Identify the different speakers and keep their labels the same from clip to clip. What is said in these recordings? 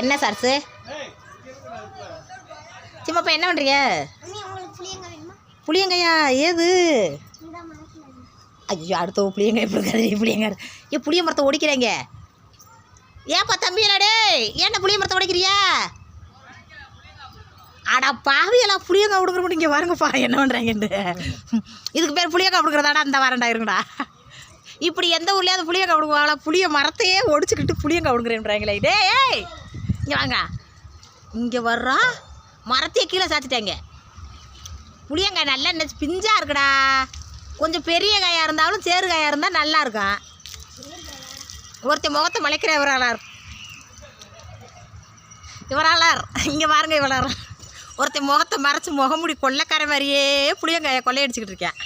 Speaker 1: என்ன சார்ஸு சிம்மப்பா என்ன பண்ணுறீங்க புளியங்காயா? ஏது? ஐயோ அடுத்த புளியங்காய் எப்படி இருக்காது? புளியங்காய் ஏன் புளிய மரத்தை ஒடிக்கிறாங்க? ஏப்பா தம்பியலா டேய்? ஏன்டா புளிய மரத்தை உடைக்கிறியா அடா பாவியெல்லாம் புளியங்காய் விடுங்கிற இங்கே பாருங்கப்பா என்ன பண்ணுறாங்கன்ட்டு இதுக்கு பேர் புளியங்காய் விடுக்கிறதாடா அந்த வாரண்டா இருங்கடா. இப்படி எந்த ஊர்லேயாவது புளியங்காய் கவுடுவாங்களா புளிய மரத்தையே ஒடிச்சுக்கிட்டு புளியங்காய் கவுடுங்கிறேன்றாங்களே இதே ஏய் இங்கே வாங்க. இங்கே வர்றா. மரத்தையே கீழே சாத்திட்டாங்க. புளியங்காய் நல்லா என்ன பிஞ்சாக இருக்குடா. கொஞ்சம் பெரிய காயாக இருந்தாலும் சேறு காயாக இருந்தால் நல்லா இருக்கும். ஒருத்தன் முகத்தை முளைக்கிற இவராளார். இவராளார். இங்கே பாருங்க இவளார் ஒருத்தன் முகத்தை மறைச்சி முகமுடி கொள்ளைக்கார மாதிரியே புளியங்காயை கொள்ளையடிச்சிக்கிட்டு இருக்கேன்.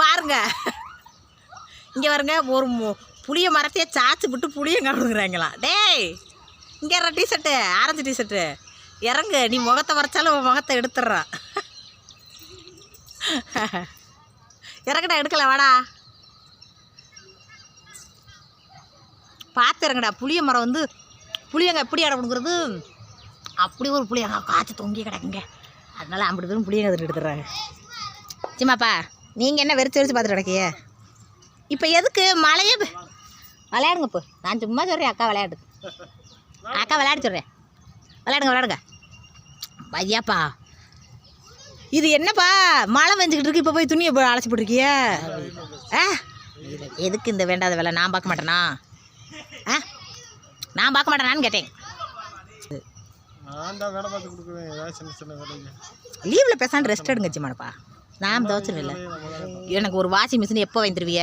Speaker 1: பாருங்க. இங்கே வருங்க ஒரு மு- புளிய மரத்தையே சாச்சு விட்டு புளியங்க கொடுக்குறாங்களா. டேய் இங்கே இற டிஷர்ட்டு ஆரஞ்சு டிஷர்ட்டு இறங்கு நீ முகத்தை வரைச்சாலும் உன் முகத்தை எடுத்துட்றான் இறங்கடா எடுக்கல வாடா. பார்த்து இறங்கடா புளிய மரம் வந்து புளியங்க எப்படி இடம் கொடுக்குறது? அப்படி ஒரு புளியங்க காய்ச்சி தொங்கி கிடக்குங்க. அதனால ஐம்பது பேரும் புளியங்க எடுத்துடுறாங்க. சிம்மாப்பா நீங்கள் என்ன வெறிச்சு வெறிச்சு பார்த்துட்டு கிடக்கியே இப்போ எதுக்கு? மழையே விளையாடுங்க இப்போ நான் சும்மா சொல்கிறேன் அக்கா விளையாடு அக்கா விளையாட சொல்கிறேன் விளையாடுங்க விளையாடுங்க. ஐயாப்பா இது என்னப்பா? மழை பெஞ்சுக்கிட்டு இருக்கு இப்போ போய் துணியை போய் அழைச்சி போட்டிருக்கிய? ஆ? எதுக்கு இந்த வேண்டாத வேலை? நான் பார்க்க மாட்டேனா? ஆ? நான் பார்க்க மாட்டேனான்னு கேட்டேன். லீவில் பேசாண்டு ரெஸ்ட் எடுங்க சிம்மாடப்பா நான் இல்லை. எனக்கு ஒரு வாஷிங் மிஷின் எப்போ வாங்கி தருவிய?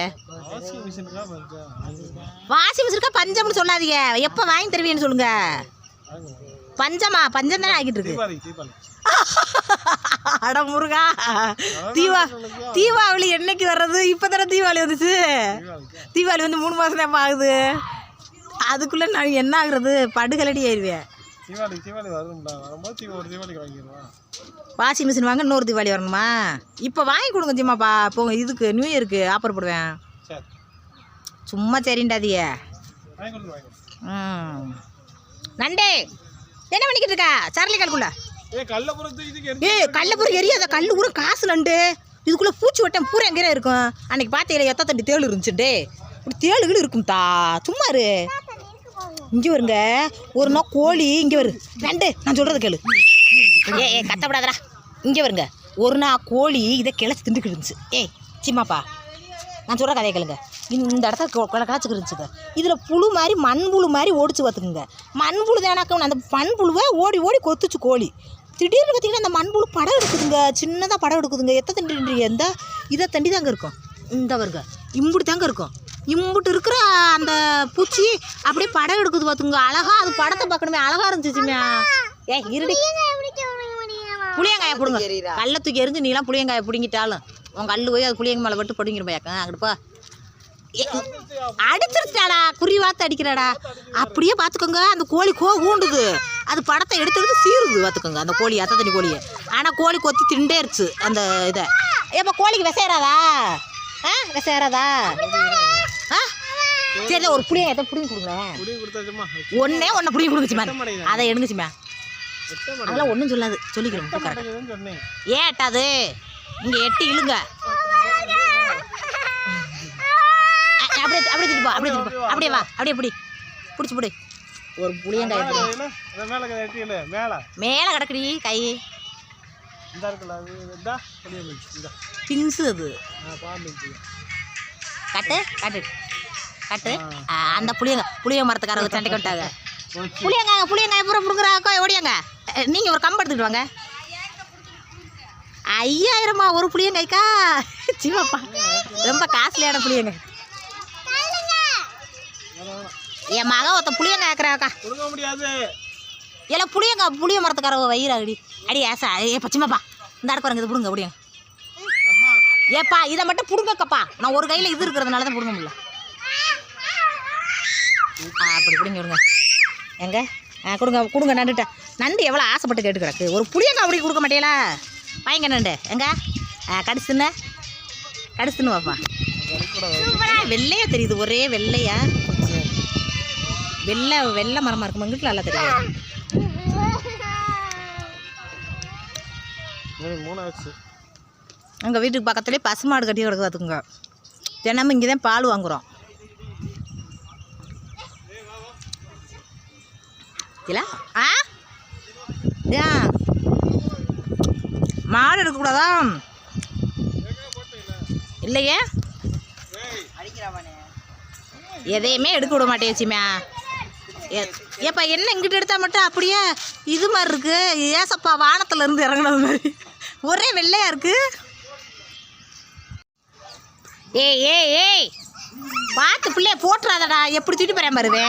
Speaker 2: வாஷிங்
Speaker 1: மிஷினுக்கா பஞ்சம்னு சொல்லாதீங்க. எப்போ வாங்கி தருவீன்னு சொல்லுங்க. பஞ்சமா? பஞ்சம் தானே ஆகிட்டு இருக்கு. அட முருகா. தீபா தீபாவளி என்னைக்கு வர்றது? இப்போ தானே தீபாவளி வந்துச்சு. தீபாவளி வந்து மூணு மாதம் தான் ஆகுது. அதுக்குள்ளே நான் என்ன ஆகுறது? படுகலடி ஆயிடுவேன்
Speaker 2: தீபாவளி தீபாவளி வரும்ல வரும்போது தீபா ஒரு தீபாவளிக்கு வாங்கிடுவான்
Speaker 1: வாஷிங் மிஷின் வாங்க இன்னொரு தீபாவளி வரணுமா? இப்போ வாங்கி கொடுங்க ஜிம்மாப்பா போங்க இதுக்கு நியூ இயருக்கு ஆஃபர் போடுவேன்.
Speaker 2: சரி.
Speaker 1: சும்மா சரிண்டாதிய
Speaker 2: வாங்கி வாங்கி.
Speaker 1: ம். நண்டே என்ன பண்ணிக்கிட்டு இருக்கா? சார்லி கல்குள்ள
Speaker 2: ஏ கள்ளப்புறத்து இதுக்கு எடுத்து
Speaker 1: ஏய் கல்லப்பூர் எரியாத கல் ஊர காசு நண்டு. இதுக்குள்ளே பூச்சி வட்டம் பூரா எங்கே இருக்கும். அன்னைக்கு பார்த்தீங்களா எத்த தண்டி தேள் இருந்துச்சு டே இப்படி தேளுகள் இருக்கும் தா சும்மா இரு. இங்கே வருங்க. ஒரு நாள் கோழி இங்கே வரு. ரெண்டு நான் சொல்கிறது கேளு. ஏ ஏ கத்தப்படாதடா. இங்கே வருங்க. ஒரு நாள் கோழி இதை கிளச்சி திண்டுக்கிட்டு இருந்துச்சு. ஏய் சிம்மாப்பா. நான் சொல்கிற கதையை கேளுங்க. இந்த இடத்த கிளச்சிக்கிட்டு இருந்துச்சுங்க. இதில் புழு மாதிரி மண்புழு மாதிரி ஓடிச்சு பார்த்துக்குங்க. மண்புழு தானாக்கும் அந்த மண்புழுவை ஓடி ஓடி கொத்துச்சு கோழி. திடீர்னு பார்த்தீங்கன்னா அந்த மண்புழு படம் எடுக்குதுங்க. சின்னதாக படம் எடுக்குதுங்க. எத்த தண்டி எந்த இதை தண்டி தாங்க இருக்கும். இந்த வருங்க இம்புட்டு தாங்க இருக்கும். இம்புட்டு இருக்கிற அந்த பூச்சி அப்படியே படம் எடுக்குது பார்த்துங்க அழகா அது படத்தை பார்க்கணுமே. அழகா இருந்துச்சுமே ஏ இருடி. புளியங்காயை பிடுங்க. கல்லை தூக்கி எரிஞ்சு நீலாம் புளியங்காயை பிடுங்கிட்டாலும் உன் கல் போய் அது புளியங்க மேலே பட்டு பிடிங்கிற போயாக்க அங்கிட்டு போ. ஏ, அடிச்சிருச்சாடா குறி வார்த்தை அடிக்கிறாடா. அப்படியே பார்த்துக்கோங்க அந்த கோழி கோ ஊண்டுது. அது படத்தை எடுத்து எடுத்து சீருது பார்த்துக்கோங்க அந்த கோழி அத்தை தண்ணி கோழியை. ஆனால் கோழி கொத்தி திண்டேருச்சு அந்த இதை. ஏப்பா கோழிக்கு விசையறாதா ஆ? விசையறாதா சரி ஒரு புளியை எதை பிடிங்கி கொடுங்களேன்
Speaker 2: குடி கொடுத்தாச்சுமா
Speaker 1: ஒன்னே ஒன்றை பிடிங்கி கொடுங்குச்சு மேம் அதை எடுங்குச்சுமே
Speaker 2: எட்ட
Speaker 1: அதெல்லாம் ஒன்றும் சொல்லாது. சொல்லிக்கிறோம் ஏன் எட்டாது? இங்கே எட்டு இழுங்க. அப்படியே அப்படியே திருப்பி அப்படியே திருப்பி அப்படியே வா அப்படியே பிடி. பிடிச்சி பிடி. ஒரு புளியங்காய்
Speaker 2: மேலே
Speaker 1: கிடக்குடி கை. பின்ஸு அது கட்டு கட்டு. கட்டு. அந்த புளியங்க புளிய மரத்துக்காரங்க சண்டைக்கு விட்டாங்க புளியங்காய் புளியங்காய் பூரா பிடுங்குறாக்கா ஓடியாங்க. நீங்கள் ஒரு கம்பு எடுத்துக்கிட்டு வாங்க. ஐயாயிரமா ஒரு புளியங்காய்க்கா? சிவப்பா. ரொம்ப காஸ்ட்லியான புளியங்க. என் மக ஒருத்த
Speaker 2: கொடுக்க முடியாது.
Speaker 1: எல்லாம் புளியங்காய் புளிய மரத்துக்காரவ வயிறு அடி அடி ஏசா ஏ பச்சிமாப்பா இந்த அடுப்பு பாருங்க இது பிடுங்க பிடிங்க ஏப்பா இதை மட்டும் பிடுங்கக்கப்பா நான் ஒரு கையில் இது இருக்கிறதுனால தான் பிடுங்க முடியல. அப்படி பிடிங்க விடுங்க எங்க? ஆ கொடுங்க கொடுங்க நண்டுட்ட. நண்டு எவ்வளோ ஆசைப்பட்டு கேட்டு கிடக்கு ஒரு புளியங்காய் அப்படி கொடுக்க மாட்டீங்களா வாங்க நண்டு. எங்க? ஆ கடிச்சுன்னு கடிச்சுன்னு வாப்பா. வெள்ளையா தெரியுது ஒரே வெள்ளையா? வெள்ளை வெள்ளை மரமாக இருக்கும்? எங்கிட்ட நல்லா
Speaker 2: ஆச்சு.
Speaker 1: எங்கள் வீட்டுக்கு பக்கத்துலேயே பசுமாடு கட்டி கிடக்கு பார்த்துக்குங்க தினமும் இங்கே தான் பால் வாங்குகிறோம் இல்ல ஆ? ஏன் மாடு எடுக்கக்கூடாதா? இல்லையே? எதையுமே எடுக்க விட மாட்டேச்சுமே ஏப்பா என்ன இங்கிட்டு எடுத்தா மட்டும் அப்படியே இது மாதிரி இருக்கு? ஏசப்பா வானத்துல இருந்து இறங்குனது மாதிரி. ஒரே வெள்ளையா இருக்கு. ஏய் ஏய் ஏய். பார்த்து பிள்ளைய போட்டுறாதடா. எப்படி தூக்கிட்டு போகிறேன் பாருவே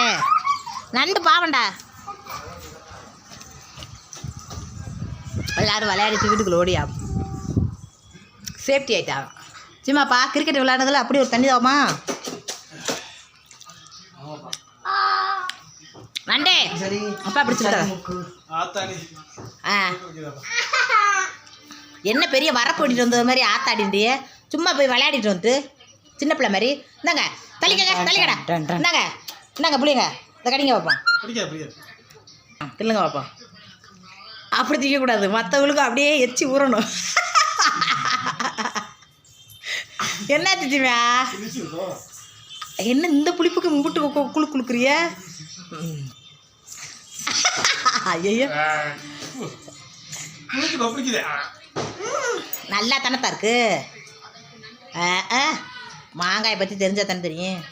Speaker 1: நண்டு பாவண்டா. எல்லாரும் விளையாடிட்டு வீட்டுக்குள்ள ஓடியா சேஃப்டி ஆயிட்டா சிம்மாப்பா கிரிக்கெட் விளையாடுறதுல அப்படி ஒரு தண்ணி தாமா நண்டே
Speaker 2: சரி.
Speaker 1: அப்பா பிடிச்சிருக்கா
Speaker 2: ஆத்தாடி.
Speaker 1: ஆ. என்ன பெரிய வரப்பு ஓட்டிட்டு வந்தது மாதிரி ஆத்தாடின்றியே? சும்மா போய் விளையாடிட்டு வந்து சின்ன பிள்ளை மாதிரி. இந்தாங்க தள்ளிக்கங்க தள்ளிக்கடா. இந்தாங்க இந்தாங்க புள்ளிங்க. இந்த கடிங்க பார்ப்போம் இல்லைங்க பார்ப்போம் அப்படி திக்கக்கூடாது மற்றவங்களுக்கும் அப்படியே எச்சி ஊறணும். ஜிமியா
Speaker 2: பிடிச்சிருக்கோ
Speaker 1: என்ன இந்த புளிப்புக்கு மும்பிட்டு கு- குளு குளுக்குறிய? ஐயோ நல்லா தானத்தா இருக்கு. ஆ, ஆ. மாங்காயை பற்றி தெரிஞ்சா தானே தெரியும்.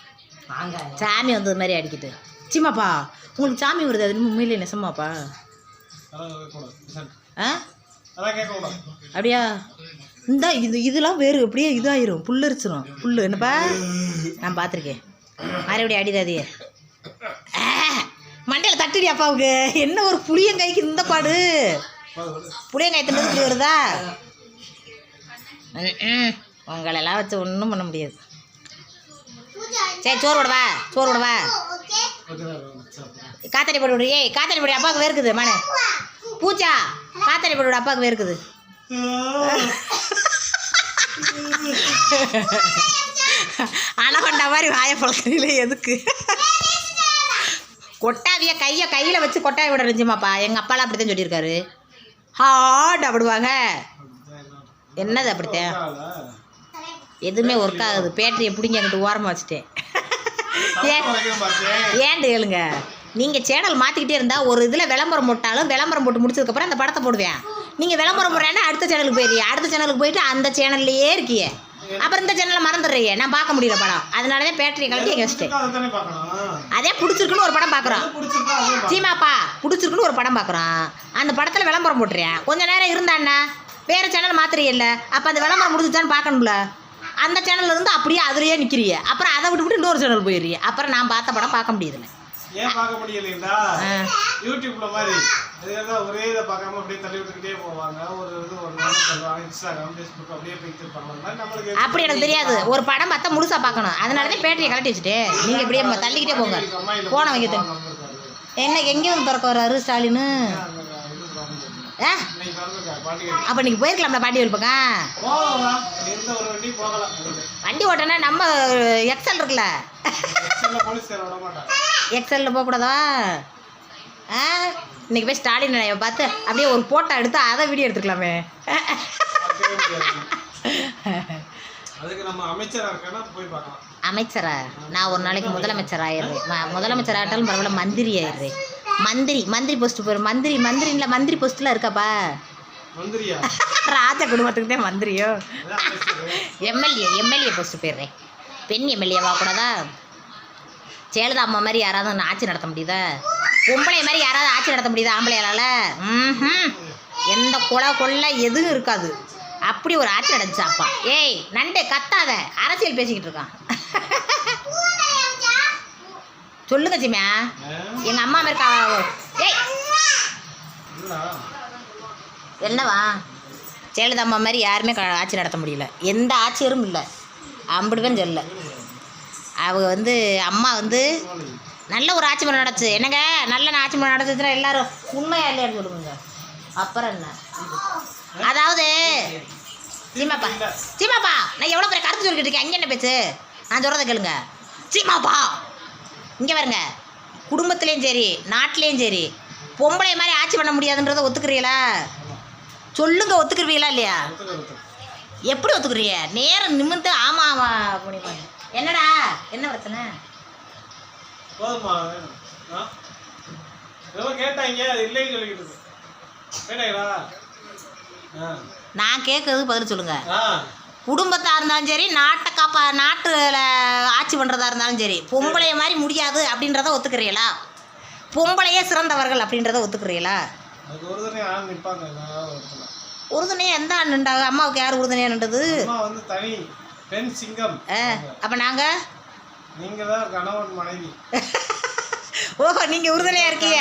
Speaker 2: மாங்காய்?
Speaker 1: சாமி வந்தது மாதிரி அடிக்கிட்டு. சிம்மாப்பா உங்களுக்கு சாமி வருது அது உண்மையிலே நெசமாப்பா ஆ? அப்படியா? இந்த இது இதெல்லாம் வேறு அப்படியே இதாயிரும். புல்லரிச்சிரும் புல்லு. என்னப்பா? நான் பார்த்துருக்கேன். மறுபடியும் அடிதாதியே மண்டையில் தட்டுடி அப்பாவுக்கு என்ன ஒரு புளியங்காய்க்கு இந்த பாடு? புளியங்காய் தின்னது இப்படி வருதா? ம்ம். உங்களெல்லாம் வச்சு ஒன்றும் பண்ண முடியாது. சரி சோறு விடவா சோறு விடவா காத்தாடி போட்டு விடு ஏய் காத்தாடி போடு. அப்பாவுக்கு வேர்க்குது மனு. பூச்சா? காத்தாடி போட்டு அப்பாவுக்கு வேர்க்குது அனகொண்டா மாதிரி வாய பழக்கல எதுக்கு? கொட்டாவிய கையை கையில் வச்சு கொட்டாவி விட இருந்துச்சுமாப்பா எங்கள் அப்பாலாம் அப்படி தான் சொல்லியிருக்காரு. ஹாட் அப்படிவாங்க. என்னது அப்படித்தான்? எதுவுமே ஒர்க் ஆகுது. பேட்டரியை பிடிங்க அங்கிட்டு ஓரமாக வச்சுட்டேன். ஏன் ஏன்ட்டு கேளுங்க. நீங்கள் சேனல் மாற்றிக்கிட்டே இருந்தால் ஒரு இதில் விளம்பரம் போட்டாலும் விளம்பரம் போட்டு முடிச்சதுக்கப்புறம் அந்த படத்தை போடுவேன். நீங்கள் விளம்பரம் போடுறேன்னா அடுத்த சேனலுக்கு போயிடுறிய அடுத்த சேனலுக்கு போயிட்டு அந்த சேனல்லையே இருக்கிய. அப்புறம் இந்த சேனலை மறந்துடுறீங்க நான் பார்க்க முடியல படம். அதனால தான் பேட்டரி கழட்டி எங்கே வச்சிட்டேன். அதே பிடிச்சிருக்குன்னு ஒரு படம் பார்க்குறோம். சீமாப்பா பிடிச்சிருக்குன்னு ஒரு படம் பார்க்குறோம். அந்த படத்தில் விளம்பரம் போட்டுறேன் கொஞ்ச நேரம் இருந்தாண்ணா வேறு சேனல் மாத்திரையில்ல அப்போ அந்த விளம்பரம் முடிஞ்சுச்சான்னு பார்க்கணும்ல. அந்த சேனல்ல இருந்து அப்படியே அதுலேயே நிற்கிறீங்க அப்புறம் அதை விட்டுவிட்டு இன்னொரு சேனல் போயிடுறீங்க அப்புறம் நான் பார்த்த படம் பார்க்க முடியுதுல்ல
Speaker 2: ஏன் பார்க்க முடியலைங்களா. யூடியூப்ல மாதிரி. அதுக்காக ஒரே இதை பார்க்காம அப்படியே தள்ளி விட்டுக்கிட்டே போவாங்க. ஒரு இது ஒரு நாள் சொல்லுவாங்க இன்ஸ்டாகிராம் ஃபேஸ்புக் அப்படியே போயிட்டு இருப்பாங்க அது மாதிரி நம்மளுக்கு
Speaker 1: அப்படி எனக்கு தெரியாது. ஒரு படம் பார்த்தா முழுசா பார்க்கணும். அதனால தான் பேட்டரியை கலட்டி வச்சுட்டேன் நீங்கள் இப்படியே தள்ளிக்கிட்டே போங்க. போன வைக்க என்ன எங்கே வந்து திறக்க வர்றாரு ஸ்டாலின்? ஆ. அப்போ நீங்கள் போயிருக்கலாம்ல பாண்டி பக்கம்?
Speaker 2: போகலாம் எந்த ஒரு வண்டி
Speaker 1: ஓட்டனா நம்ம எக்ஸல் இருக்குல்ல? எக்ஸலில் போகக்கூடாதா ஆ? இன்னைக்கு போய் ஸ்டாலின் பார்த்து அப்படியே ஒரு போட்டோ எடுத்து அதை வீடியோ எடுத்துக்கலாமே.
Speaker 2: அமைச்சரா
Speaker 1: நான் ஒரு நாளைக்கு முதலமைச்சர் ஆயிடுறேன். முதலமைச்சர் ஆகிட்டாலும் பரவாயில்ல மந்திரி ஆயிடுறேன். மந்திரி மந்திரி போஸ்ட் போயிடும் மந்திரி மந்திரில மந்திரி போஸ்ட்லாம் இருக்காப்பா ராஜ குடும்பத்துக்கு தான் மந்திரியோ. எம்எல்ஏ எம்எல்ஏ போஸ்ட் போயிடுறேன். பெண் எம்எல்ஏவா கூடாதா? ஜெயலலிதா அம்மா மாதிரி யாராவது ஆட்சி நடத்த முடியுதா? பொம்பளை மாதிரி யாராவது ஆட்சி நடத்த முடியுதா ஆம்பளையால ம் எந்த கொலை கொள்ளை எதுவும் இருக்காது. அப்படி ஒரு ஆட்சி நடந்துச்சு அப்பா. ஏய் நண்டே கத்தாத. அரசியல் பேசிக்கிட்டு இருக்கான். சொல்லுங்க சிம்யா எங்க அம்மா இருக்கா ஏய். என்னவா? ஜெயலலிதா அம்மா மாதிரி யாருமே க- ஆட்சி நடத்த முடியல. எந்த ஆட்சியரும் இல்லை. அம்பிடுவேன்னு சொல்ல அவங்க வந்து அம்மா வந்து நல்ல ஒரு ஆட்சி முறை நடச்சு என்னங்க? நல்ல ஆட்சி முறை நடந்துச்சுன்னா எல்லாரும் உண்மையா இல்லையான்னு சொல்லுங்க. அப்புறம் என்ன? அதாவது சீமாப்பா சீமாப்பா நான் எவ்வளோ பெரிய கருத்து சொல்லிக்கிட்டு இருக்கேன்? அங்கே என்ன பேச்சு? நான் சொல்கிறத கேளுங்க. சீமாப்பா இங்கே வருங்க குடும்பத்துலேயும் சரி நாட்டிலையும் சரி பொம்பளை மாதிரி ஆட்சி பண்ண முடியாதுன்றதை ஒத்துக்கிறீங்களா? சொல்லுங்க ஒத்துக்குருவீங்களா இல்லையா? எப்படி ஒத்துக்குறீங்க? நேரம் நிமிர்ந்து ஆமா ஆமா முடியுமா என்னடா? என்ன பிரச்சனை?
Speaker 2: போதுமா கேட்டாங்க இல்லைன்னு சொல்லிக்கிட்டு
Speaker 1: நான் கேட்கறது பதில் சொல்லுங்க.
Speaker 2: ஆ
Speaker 1: குடும்பத்தா இருந்தாலும் சரி நாட்டை காப்பா நாட்டில் ஆட்சி பண்ணுறதா இருந்தாலும் சரி பொம்பளைய மாதிரி முடியாது அப்படின்றத ஒத்துக்கிறீங்களா? பொம்பளையே சிறந்தவர்கள் அப்படின்றத ஒத்துக்கிறீங்களா? உறுதுணையாக எந்த அண்ணுண்டாங்க அம்மாவுக்கு யார் உறுதுணையாக நின்றது? அப்போ நாங்கள்
Speaker 2: நீங்க? தான் கணவன் மனைவி.
Speaker 1: ஓஹோ நீங்கள். உறுதுணையாக இருக்கீங்க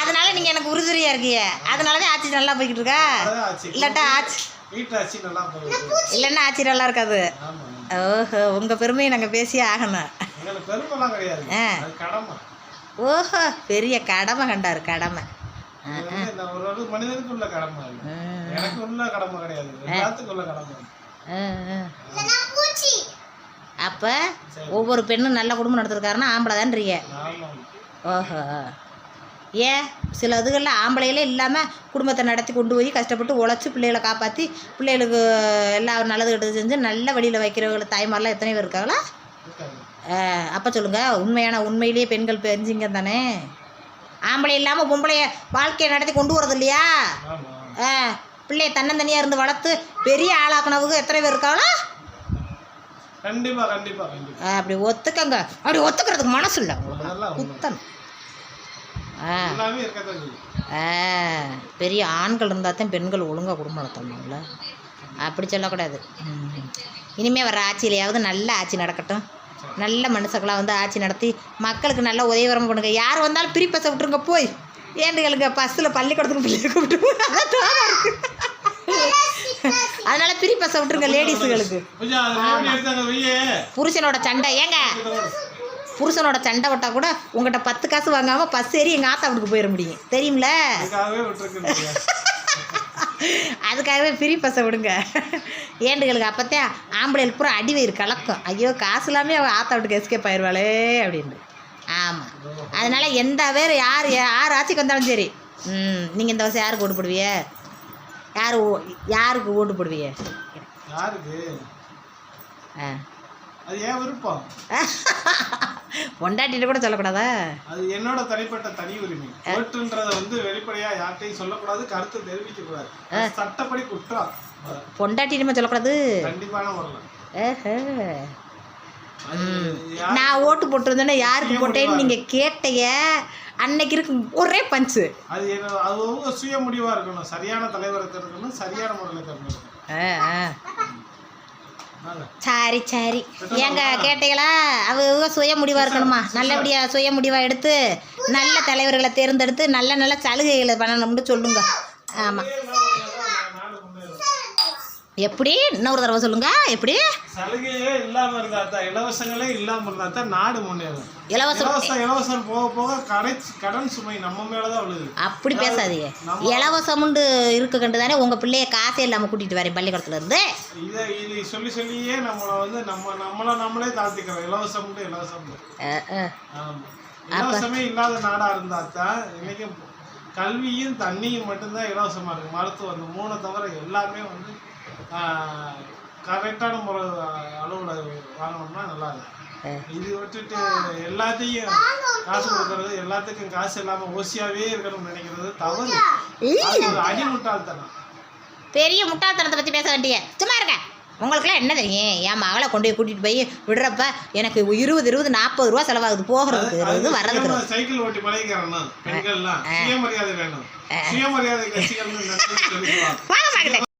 Speaker 1: அதனால நீங்கள் எனக்கு உறுதுணையாக இருக்கீங்க. அதனால தான் ஆட்சி நல்லா போய்கிட்டு இருக்கா? இல்லாட்டா ஆட்சி
Speaker 2: வீட்டு ஆச்சு. நல்லா போகுது.
Speaker 1: இல்லைன்னா ஆட்சி நல்லா இருக்காது. ஓஹோ உங்கள் பெருமையை நாங்கள் பேசியே ஆகணும். ஓஹோ பெரிய கடமை கண்டாரு கடமை.
Speaker 2: இது வந்து இந்த ஒரு ஒரு மனிதனுக்கு உள்ள கடமை. எனக்கு உள்ள கடமை கிடையாது. எல்லாத்துக்கும் உள்ள கடமை.
Speaker 1: அப்போ ஒவ்வொரு பெண்ணும் நல்ல குடும்பம் நடத்துருக்காருன்னா ஆம்பளை தான்றீங்க ஓஹோ. ஏன் சில இதுகளில் ஆம்பளைகளே இல்லாமல் குடும்பத்தை நடத்தி கொண்டு போய் கஷ்டப்பட்டு உழைச்சி பிள்ளைகளை காப்பாற்றி பிள்ளைகளுக்கு எல்லா நல்லது கெட்டது செஞ்சு நல்ல வழியில் வைக்கிறவங்க தாய்மாரெலாம் எத்தனை பேர் இருக்காங்களா. அப்போ சொல்லுங்கள் உண்மையான உண்மையிலேயே பெண்கள் பெஞ்சிங்க தானே. ஆம்பளை இல்லாமல் பொம்பளைய வாழ்க்கையை நடத்தி கொண்டு வரது இல்லையா? ஆ பிள்ளைய தன்னந்தனியாக இருந்து வளர்த்து பெரிய ஆளாக்குனவுக்கு எத்தனை பேர் இருக்காங்களா?
Speaker 2: கண்டிப்பா கண்டிப்பா கண்டிப்பா.
Speaker 1: ஆ, அப்படி ஒத்துக்கங்க. அப்படி ஒத்துக்கிறதுக்கு மனசு இல்லை. உங்களுக்கு. குத்தணும் ஆ. ஆ பெரிய ஆண்கள் இருந்தால் தான் பெண்கள் ஒழுங்காக குடும்பம் நடத்தணும்ல. அப்படி சொல்லக்கூடாது. ம். இனிமே வர ஆட்சியிலையாவது நல்ல ஆட்சி நடக்கட்டும். நல்ல மனுஷங்களாக வந்து ஆட்சி நடத்தி மக்களுக்கு நல்ல உதவிவரம் பண்ணுங்க யார் வந்தாலும் பிரி பச விட்டுருங்க போய். ஏண்டுகளுங்க பஸ்ஸில் பள்ளிக்கூடத்துக்கு பிள்ளைய கூப்பிட்டு அதான் அதனால பிரி பச விட்டுருங்க லேடிஸுகளுக்கு. புருஷனோட சண்டை ஏங்க? புருஷனோட சண்டை விட்டா கூட உங்கள்கிட்ட பத்து காசு வாங்காமல் பஸ் ஏறி எங்கள் ஆத்தா வீட்டுக்கு போயிட முடியும். தெரியும்ல?
Speaker 2: அதுக்காகவே
Speaker 1: ஃப்ரீ பஸ்ஸை விடுங்க. ஏண்டுகளுக்கு அப்போத்தான் ஆம்பளைகளுக்கு பூரா அடி வயிறு கலக்கும். ஐயோ காசு இல்லாமல் அவள் ஆத்தா வீட்டுக்கு எஸ்கேப் ஆயிடுவாளே அப்படின்னு ஆமாம் அதனால எந்த பேர் யார் யார் ஆட்சிக்கு வந்தாலும் சரி. ம் நீங்கள் இந்த வருஷம் யாருக்கு ஓட்டு போடுவிய யார் ஓ- யாருக்கு ஓட்டு போடுவிய
Speaker 2: யாருக்கு?
Speaker 1: ஆ.
Speaker 2: அது ஏன் விருப்பம்.
Speaker 1: பொண்டாட்டிட்டு கூட சொல்லக்கூடாதா?
Speaker 2: அது என்னோட தனிப்பட்ட தனி உரிமை. ஓட்டுன்றத வந்து வெளிப்படையா யார்கிட்டையும் சொல்லக்கூடாது கருத்து தெரிவிக்க கூடாது சட்டப்படி குற்றம்.
Speaker 1: பொண்டாட்டிட்டுமே சொல்லக்கூடாது.
Speaker 2: கண்டிப்பான வரலாம்
Speaker 1: ஏஹே. நான் ஓட்டு போட்டிருந்தேன்னா யாருக்கு போட்டேன்னு நீங்கள் கேட்டீங்க அன்னைக்கு இருக்கு ஒரே பஞ்சு.
Speaker 2: அது அது அவங்க சுய முடிவா இருக்கணும். சரியான தலைவரை தேர்ந்தெடுக்கணும் சரியான முறையில் தேர்ந்தெடுக்கணும்.
Speaker 1: சரி சரி. ஏங்க கேட்டீங்களா? அவங்க சுய முடிவாக இருக்கணுமா? நல்லபடியாக சுய முடிவாக எடுத்து நல்ல தலைவர்களை தேர்ந்தெடுத்து நல்ல நல்ல சலுகைகளை பண்ணணும்னு சொல்லுங்க. ஆமாம். எப்படி? இன்னொரு தடவை சொல்லுங்க. எப்படி?
Speaker 2: சலுகையே இல்லாம இருந்தா இலவசங்களே இல்லாம இருந்தா தான் நாடு முன்னேறும்.
Speaker 1: இலவசம்.
Speaker 2: இலவசம் இலவசம் போக போக கடை கடன் சுமை நம்ம மேலதான் விழுது.
Speaker 1: அப்படி பேசாதீங்க. இலவசமுண்டு இருக்க கண்டு தானே உங்கள் பிள்ளைய காசே இல்லாமல் கூட்டிகிட்டு வரேன் பள்ளிக்கூடத்துல இருந்து
Speaker 2: இதை இது சொல்லி சொல்லியே நம்மளை வந்து நம்ம நம்மளை நம்மளே தாழ்த்திக்கிறோம். இலவசம் இலவசம்
Speaker 1: ஆ.
Speaker 2: ஆமா. இலவசமே இல்லாத நாடா இருந்தா தான் இன்னைக்கு கல்வியும் தண்ணியும் மட்டும்தான் இலவசமா இருக்கு. மருத்துவம் இந்த மூணை தவிர எல்லாமே வந்து கரெக்டான முறை அளவுல வாங்கினோம்னா நல்லா இருக்கும். இது விட்டுட்டு எல்லாத்தையும் காசு கொடுக்கறது எல்லாத்துக்கும் காசு இல்லாம ஓசியாவே இருக்கணும்னு நினைக்கிறது தவறு. அது ஒரு அடிமுட்டாள்தனம்
Speaker 1: பெரிய முட்டாள்தனத்தை பற்றி பேச வேண்டிய சும்மா இருங்க. உங்களுக்குலாம் என்ன தெரியும்? என் மகளை கொண்டு போய் கூட்டிகிட்டு போய் விடுறப்ப எனக்கு இருபது இருபது நாற்பது ரூபா செலவாகுது. போகிறதுக்கு இது வர்றதுக்கு.
Speaker 2: சைக்கிள் ஓட்டி பெண்கள்லாம் சுயமரியாதை வேணும். சுயமரியாதை